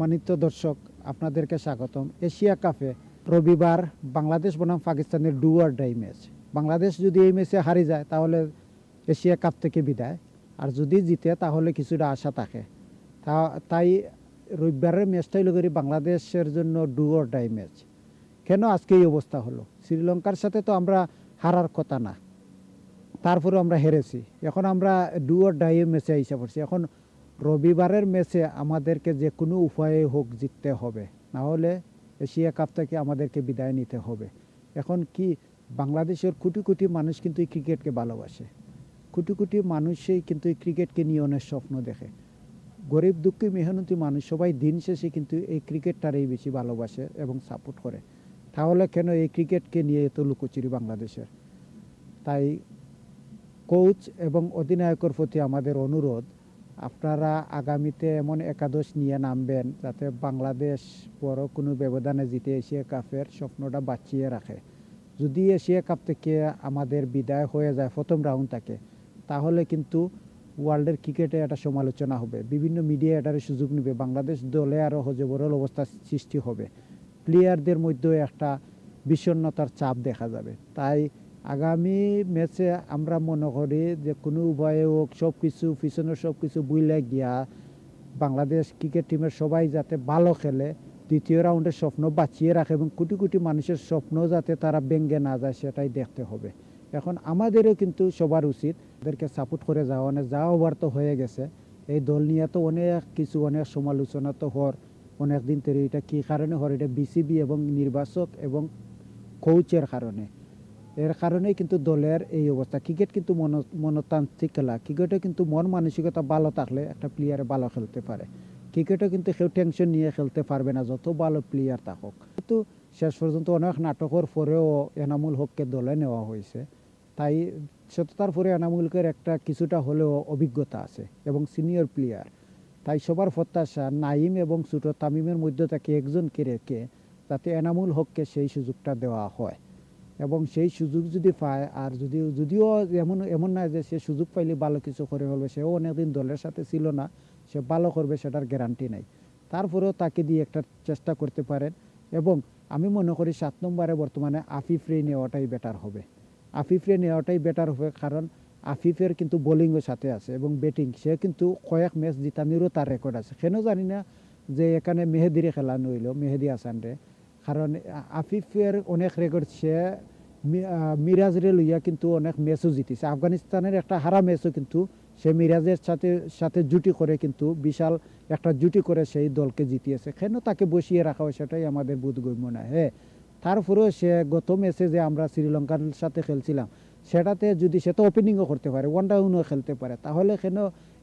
সম্মানিত দর্শক, আপনাদেরকে স্বাগতম। এশিয়া কাপে রবিবার বাংলাদেশ বনাম পাকিস্তানের do or die match. Bangladesh যদি এই ম্যাচে হারি যায়, তাহলে এশিয়া কাপ থেকে বিদায়। আর যদি জিতে, তাহলে কিছুটা আশা থাকে। তা, তাই রবিবারের ম্যাচটাই লগরি বাংলাদেশের জন্য ডু আর ডাই ম্যাচ। কেন আজকে এই অবস্থা হলো? শ্রীলঙ্কার সাথে তো আমরা হারার কথা না। তারপরে আমরা হেরেছি। এখন আমরা ডু আর ডাই ম্যাচে আইসা পড়ছি। এখন রবিবারের ম্যাচে আমাদেরকে যে কোনো উপায়ে হোক জিততে হবে। না হলে এশিয়া কাপ থেকে আমাদেরকে বিদায় নিতে হবে। এখন কি বাংলাদেশের কোটি কোটি মানুষ কিন্তু এই ক্রিকেটকে ভালোবাসে। কোটি কোটি মানুষই কিন্তু এই ক্রিকেটকে নিয়ে অনেক স্বপ্ন দেখে। গরিব, দুঃখী, মেহনতি মানুষ সবাই দিন শেষে কিন্তু এই ক্রিকেটটারই বেশি ভালোবাসে এবং সাপোর্ট করে। তাহলে কেন এই ক্রিকেটকে নিয়ে এত লুকোচুরি বাংলাদেশের? তাই কোচ এবং অধিনায়কের প্রতি আমাদের অনুরোধ আপনারা আগামীতে এমন একাদশ নিয়ে নামবেন যাতে বাংলাদেশ বড় কোনো ব্যবধানে জিতে এশিয়া কাপের স্বপ্নটা বাঁচিয়ে রাখে। যদি এশিয়া কাপ থেকে আমাদের বিদায় হয়ে যায়, প্রথম রাউন্ড থাকে, তাহলে কিন্তু ওয়ার্ল্ডের ক্রিকেটে একটা সমালোচনা হবে। বিভিন্ন মিডিয়া এটার সুযোগ নেবে। বাংলাদেশ দলে আরও হজবরল অবস্থা সৃষ্টি হবে। প্লেয়ারদের মধ্যেও একটা বিষণ্ণতার চাপ দেখা যাবে। তাই আগামী ম্যাচে আমরা মনে করি যে কোনো উপায়ে হোক সব কিছু পিছনের সব কিছু বুইলে গিয়া বাংলাদেশ ক্রিকেট টিমের সবাই যাতে ভালো খেলে, দ্বিতীয় রাউন্ডের স্বপ্ন বাঁচিয়ে রাখে এবং কোটি কোটি মানুষের স্বপ্ন যাতে তারা ব্যঙ্গে না যায়, সেটাই দেখতে হবে। এখন আমাদেরও কিন্তু সবার উচিত ওদেরকে সাপোর্ট করে যাওয়া। অনেক যা ওভার তো হয়ে গেছে। এই দল নিয়ে তো অনেক কিছু, অনেক সমালোচনা তো হর অনেক দিন ধরে। এটা কী কারণে হর এটা বিসিবি এবং নির্বাচক এবং কোচের কারণে। এর কারণেই কিন্তু দলের এই অবস্থা। ক্রিকেট কিন্তু মন মনতান্ত্রিক খেলা ক্রিকেটে কিন্তু মন মানসিকতা ভালো থাকলে একটা প্লেয়ারে ভালো খেলতে পারে। ক্রিকেটে কিন্তু কেউ টেনশন নিয়ে খেলতে পারবে না, যত ভালো প্লেয়ার থাকুক। কিন্তু শেষ পর্যন্ত অনেক নাটকের পরেও এনামুল হককে দলে নেওয়া হয়েছে। তাই সততার পরে এনামুলকের একটা কিছুটা হলেও অভিজ্ঞতা আছে এবং সিনিয়র প্লেয়ার তাই সবার প্রত্যাশা নাইম এবং ছোটো তামিমের মধ্যে থেকে একজনকে রেখে যাতে এনামুল হককে সেই সুযোগটা দেওয়া হয়। এবং সেই সুযোগ যদি পায়, আর যদি, যদিও এমন এমন না যে সে সুযোগ পাইলে ভালো কিছু করে ফেলবে, সেও অনেকদিন দলের সাথে ছিল না, সে ভালো করবে সেটার গ্যারান্টি নাই। তারপরেও তাকে দিয়ে একটা চেষ্টা করতে পারেন এবং আমি মনে করি সাত নম্বরে বর্তমানে আফিফ রে নেওয়াটাই বেটার হবে। আফিফ রে নেওয়াটাই বেটার হবে কারণ আফিফের কিন্তু বোলিংও সাথে আছে এবং ব্যাটিং সে কিন্তু কয়েক ম্যাচ জিতানিরও তার রেকর্ড আছে। কেন জানি না যে এখানে মেহেদিরে খেলানো হইল মেহেদি হাসান রে কারণ আফিফের অনেক রেকর্ড সে মিরাজরে লইয়া কিন্তু অনেক ম্যাচও জিতেছে। আফগানিস্তানের একটা হারা ম্যাচও কিন্তু সে মিরাজের সাথে সাথে জুটি করে কিন্তু বিশাল একটা জুটি করে সেই দলকে জিতিয়েছে। কেন তাকে বসিয়ে রাখা হয় সেটাই আমাদের বোধগম্য না হ্যাঁ তারপরেও সে গত ম্যাচে যে আমরা শ্রীলঙ্কার সাথে খেলছিলাম, সেটাতে যদি সে তো ওপেনিংও করতে পারে ওয়ান ডাউনও খেলতে পারে, তাহলে কেন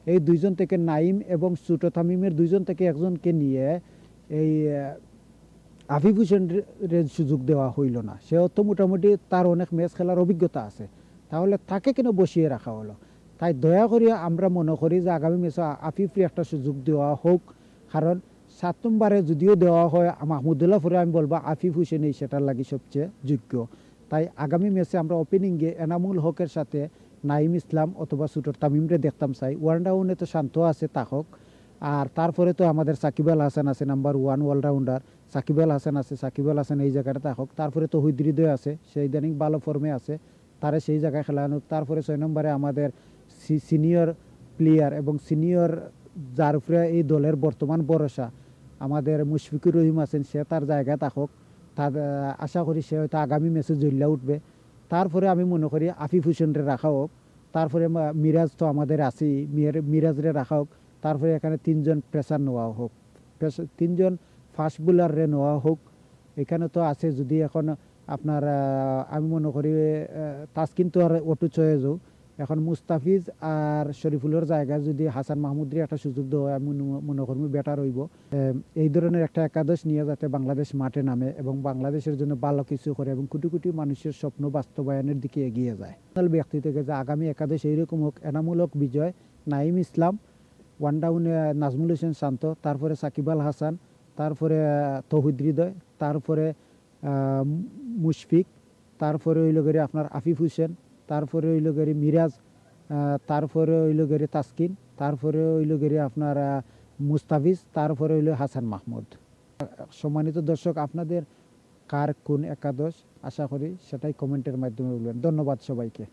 এই দুইজন থেকে নাইম এবং সুটো তামিমের দুইজন থেকে একজনকে নিয়ে এই আফিফ হোসেনের সুযোগ দেওয়া হইল না। সেও তো মোটামুটি তার অনেক ম্যাচ খেলার অভিজ্ঞতা আছে। তাহলে তাকে কেন বসিয়ে রাখা হলো? তাই দয়া করে আমরা মনে করি যে আগামী ম্যাচে আফিফের একটা সুযোগ দেওয়া হোক। কারণ সাত যদিও দেওয়া হয়, মাহমুদুল্লাহ ফুরে আমি বলব আফিফ হোসেনই সেটার লাগি সবচেয়ে যোগ্য। তাই আগামী ম্যাচে আমরা ওপেনিংয়ে এনামুল হকের সাথে নাইম ইসলাম অথবা সুটর তামিমরে দেখতাম চাই। ওয়ান ডাউনে তো শান্ত আছে তাহক আর তারপরে তো আমাদের সাকিব আল হাসান আছে number one allrounder Shakib Al Hasan আছে, সাকিব আল হাসান এই জায়গাটা থাকুক। তারপরে তো হৃদয় আছে, সেই ইদানিং ভালো ফর্মে আছে, তারে সেই জায়গায় খেলানো তারপরে ছয় নম্বরে আমাদের সিনিয়র প্লেয়ার এবং সিনিয়র যার উপরে এই দলের বর্তমান ভরসা, আমাদের মুশফিকুর রহিম আছেন, সে তার জায়গায় থাকুক। তার আশা করি সে হয়তো আগামী ম্যাচে জল্লা উঠবে। তারপরে আমি মনে করি আফিফ হোসেনরে রাখা হোক। তারপরে মিরাজ তো আমাদের আছেই মিরাজরে রাখা হোক। তারপরে এখানে তিনজন প্রেসার নেওয়া হোক। তিনজন ফাস্ট বোলাররে নেওয়া হোক। এখানে তো আছে যদি এখন আপনার আমি মনে করি আহ, তাসকিন তো আর অটু চয়েজও এখন মুস্তাফিজ আর শরীফুলের জায়গায় যদি হাসান মাহমুদের একটা সুযোগ দেওয়া আমি মনে- মনে করি বেটার হইব। এই ধরনের একটা একাদশ নিয়ে যাতে বাংলাদেশ মাঠে নামে এবং বাংলাদেশের জন্য ভালো কিছু করে এবং কোটি কোটি মানুষের স্বপ্ন বাস্তবায়নের দিকে এগিয়ে যায়। ব্যক্তি থেকে যে আগামী একাদশ এইরকম হোক এনামূলক বিজয় নাইম ইসলাম ওয়ান ডাউনে নাজমুল হোসেন শান্ত তারপরে সাকিব আল হাসান তারপরে আহ, তৌহিদ হৃদয় তারপরে মুশফিক তারপরে হইল গেরে আপনার আফিফ হোসেন তারপরে হইল গেরে মিরাজ তারপরে হইল গেরে তাসকিন তারপরে হইল গেরে আপনার মুস্তাফিজ তারপরে হইল হাসান মাহমুদ। সম্মানিত দর্শক আপনাদের কার কোন একাদশ? আশা করি সেটাই কমেন্টের মাধ্যমে বলবেন। ধন্যবাদ সবাইকে।